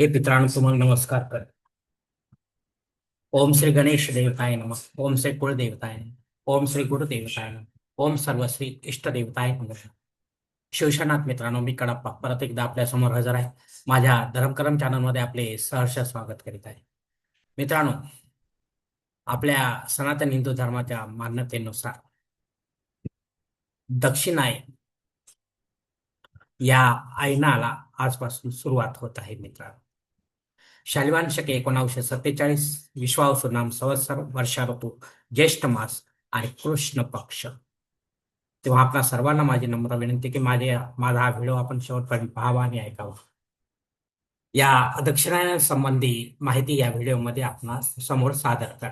हे मित्रांनो तुम्हाला नमस्कार कर ओम श्री गणेश देवताय नम ओम श्री कुळदेवताय ओम श्री गुरुदेवताय नम ओम सर्वश्री इष्ट देवताय नम. शिवशनाथ मित्रांनो मी कडप्पा परत एकदा आपल्यासमोर हजर आहे. माझ्या धर्मकरम चॅनलमध्ये आपले सहर्ष स्वागत करीत आहे. मित्रांनो आपल्या सनातन हिंदू धर्माच्या मान्यतेनुसार दक्षिणाय या आयनाला आजपासून सुरुवात होत आहे मित्रांनो. शालिवान शके एकोणावीसशे सत्तेचाळीस विश्वावसु नाम संवत्सर वर्षा ऋतू ज्येष्ठ मास आणि कृष्ण पक्ष. तेव्हा आपल्या सर्वांना माझी नम्र विनंती की माझे माझा हा व्हिडिओ आपण शेवटपर्यंत पाहावा आणि ऐकावा. या दक्षिणायनासंबंधी माहिती या व्हिडिओमध्ये आपण समोर सादर कर.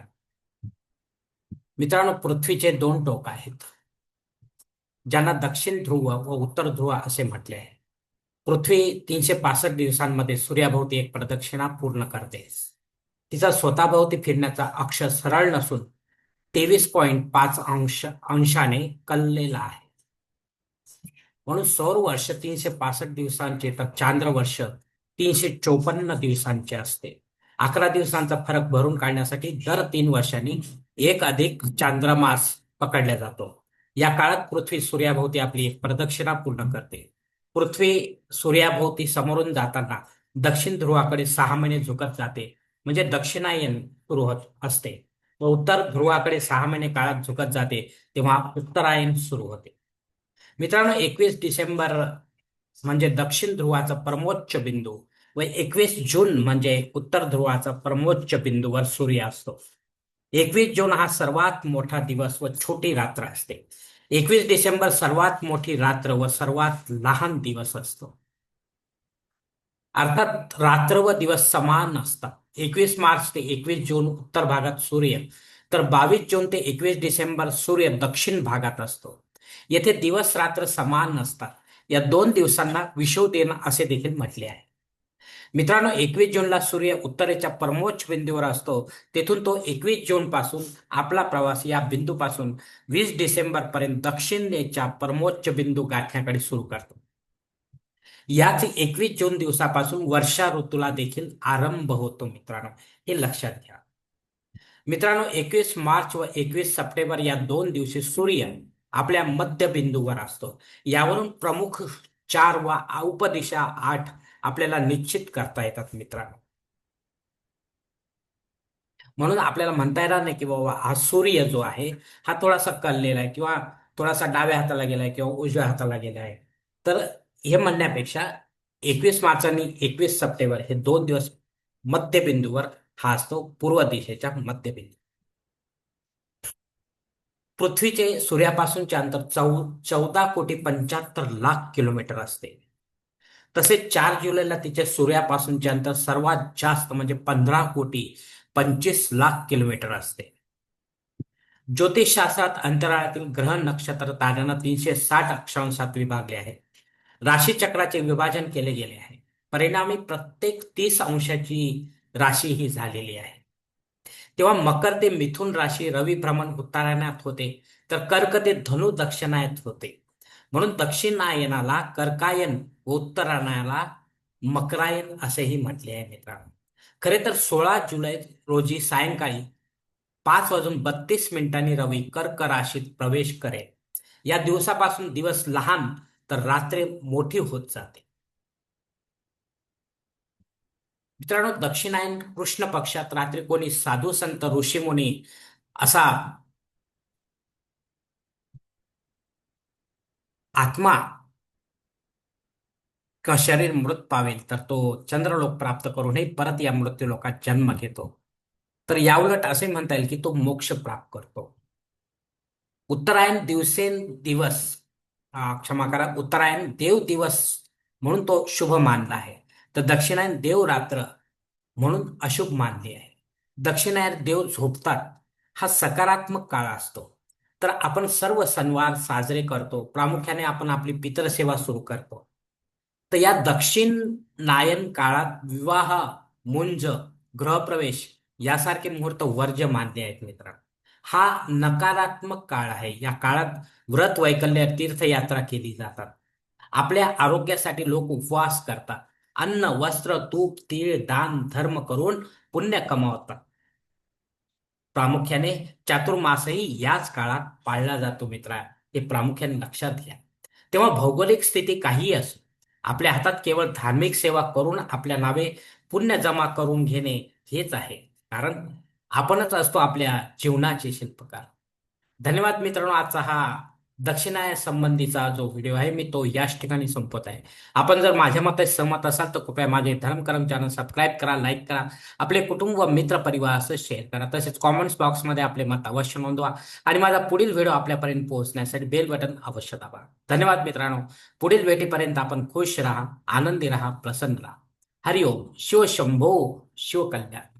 मित्रांनो पृथ्वीचे दोन टोक आहेत. ज्यांना दक्षिण ध्रुव व उत्तर ध्रुव असे म्हटले आहे. पृथ्वी तीनशे पासष्ट दिवसांमध्ये सूर्याभोवती एक प्रदक्षिणा पूर्ण करते. तिचा स्वतःभोवती फिरण्याचा अक्ष सरळ नसून तेवीस पॉइंट पाच अंश अंशाने कललेला आहे. म्हणून सौर वर्ष तीनशे पासष्ट दिवसांचे तर चांद्र वर्ष तीनशे चोपन्न दिवसांचे असते. अकरा दिवसांचा फरक भरून काढण्यासाठी दर तीन वर्षांनी एक अधिक चांद्रमास पकडला जातो. या काळात पृथ्वी सूर्याभोवती आपली एक प्रदक्षिणा पूर्ण करते. पृथ्वी सूर्याभोवती समोरून जाताना दक्षिण ध्रुवाकडे सहा महिने झुकत जाते. म्हणजे दक्षिणायन सुरू होत असते. व उत्तर ध्रुवाकडे सहा महिने काळात झुकत जाते तेव्हा उत्तरायण सुरू होते. मित्रांनो एकवीस डिसेंबर म्हणजे दक्षिण ध्रुवाचा परमोच्च बिंदू व एकवीस जून म्हणजे उत्तर ध्रुवाचा परमोच्च बिंदूवर सूर्य असतो. एकवीस जून हा सर्वात मोठा दिवस व छोटी रात्र असते. एकवीस डिसेंबर सर्वात मोठी रात्र व सर्वात लहान दिवस असतो. अर्थात रात्र व दिवस समान असतात. एकवीस मार्च ते एकवीस जून उत्तर भागात सूर्य तर बावीस जून ते एकवीस डिसेंबर सूर्य दक्षिण भागात असतो. येथे दिवस रात्र समान नसतात. या दोन दिवसांना विषव देणं असे देखील म्हटले आहे. मित्रांनो एकवीस जूनला सूर्य उत्तरेच्या परमोच्च बिंदूवर असतो. तेथून तो एकवीस जून पासून आपला प्रवास या बिंदूपासून वीस डिसेंबर पर्यंत दक्षिणेच्या परमोच्च बिंदू गाठण्याकडे सुरू करतो. याच एकवीस जून दिवसापासून वर्षा ऋतूला देखील आरंभ होतो मित्रांनो. हे लक्षात घ्या. मित्रांनो एकवीस मार्च व एकवीस सप्टेंबर या दोन दिवशी सूर्य आपल्या मध्य बिंदूवर असतो. यावरून प्रमुख चार व उपदिशा आठ आपल्याला निश्चित करता येतात मित्रांनो. म्हणून आपल्याला म्हणता येणार नाही की बाबा हा सूर्य जो आहे हा थोडासा कललेला आहे किंवा थोडासा डाव्या हाताला गेलाय किंवा उजव्या हाताला गेला आहे तर हे म्हणण्यापेक्षा एकवीस मार्च आणि एकवीस सप्टेंबर हे दोन दिवस मध्यबिंदूवर हा असतो पूर्व दिशेच्या मध्यबिंदू. पृथ्वीचे सूर्यापासूनचे अंतर चौ चौदा कोटी पंच्याहत्तर लाख किलोमीटर असते. तसेच चार जुलैला तिच्या सूर्यापासूनचे अंतर सर्वात जास्त म्हणजे पंधरा कोटी पंचवीस लाख किलोमीटर असते. ज्योतिषशास्त्रात अंतराळातील ग्रह नक्षत्र ताऱ्यांना तीनशे साठ अक्षांशात विभागले आहे राशीचक्राचे विभाजन केले गेले आहे. परिणामी प्रत्येक तीस अंशाची राशी ही झालेली आहे. तेव्हा मकर ते मिथुन राशी रवी भ्रमण उत्तरायणात होते तर कर्क ते धनु दक्षिणायत होते. म्हणून दक्षिणायनाला कर्कायन व उत्तरायणाला मकरायन असेही म्हटले आहे मित्रांनो. खरे तर सोळा जुलै रोजी सायंकाळी पाच वाजून बत्तीस मिनिटांनी रवी कर्क राशीत प्रवेश करेल. या दिवसापासून दिवस लहान तर रात्री मोठी होत जाते. मित्रांनो दक्षिणायन कृष्ण पक्षात रात्री कोणी साधू संत ऋषीमुनी असा आत्मा किंवा शरीर मृत पावेल? तर तो चंद्रलोक प्राप्त करूनही परत या मृत्यू लोकात जन्म घेतो. तर याउलट असे म्हणता येईल की तो मोक्ष प्राप्त करतो. उत्तरायण दिवसेन दिवस क्षमा करा उत्तरायण देव दिवस म्हणून तो शुभ मानला आहे. तर दक्षिणायन देव रात्र म्हणून अशुभ मानली आहे. दक्षिणायन देव झोपतात हा सकारात्मक काळ असतो. तर आपण सर्व सणवार साजरे करतो. प्रामुख्याने आपण आपली पितरसेवा सुरू करतो. तर या दक्षिण नायन काळात विवाह मुंज गृहप्रवेश यासारखे मुहूर्त वर्ज्य मान्य आहेत मित्रांनो. हा नकारात्मक काळ आहे. या काळात व्रत वैकल्य तीर्थयात्रा केली जातात. आपल्या आरोग्यासाठी लोक उपवास करतात. अन्न वस्त्र तूप तीळ दान धर्म करून पुण्य कमावतात. प्रामुख्याने चातुर्मासही याच काळात पाळला जातो मित्रा. हे प्रामुख्याने लक्षात घ्या. तेव्हा भौगोलिक स्थिती काहीही असो आपल्या हातात केवळ धार्मिक सेवा करून आपल्या नावे पुण्य जमा करून घेणे हेच आहे. कारण आपणच असतो आपल्या जीवनाचे शिल्पकार. धन्यवाद मित्रांनो आजचा हा दक्षिणाय संबंधीचा जो व्हिडिओ आहे मी तो याच ठिकाणी संपवत आहे. आपण जर माझ्या मते सहमत असाल तर कृपया माझे धर्मकरम चॅनल सबस्क्राईब करा लाईक करा. आपले कुटुंब व मित्र परिवार असं शेअर करा. तसेच कॉमेंट्स बॉक्समध्ये आपले मत अवश्य नोंदवा. आणि माझा पुढील व्हिडिओ आपल्यापर्यंत पोहोचण्यासाठी बेल बटन अवश्य दाबा. धन्यवाद मित्रांनो. पुढील भेटीपर्यंत आपण खुश राहा आनंदी राहा प्रसन्न राहा. हरिओम. शिव शिवकल्याण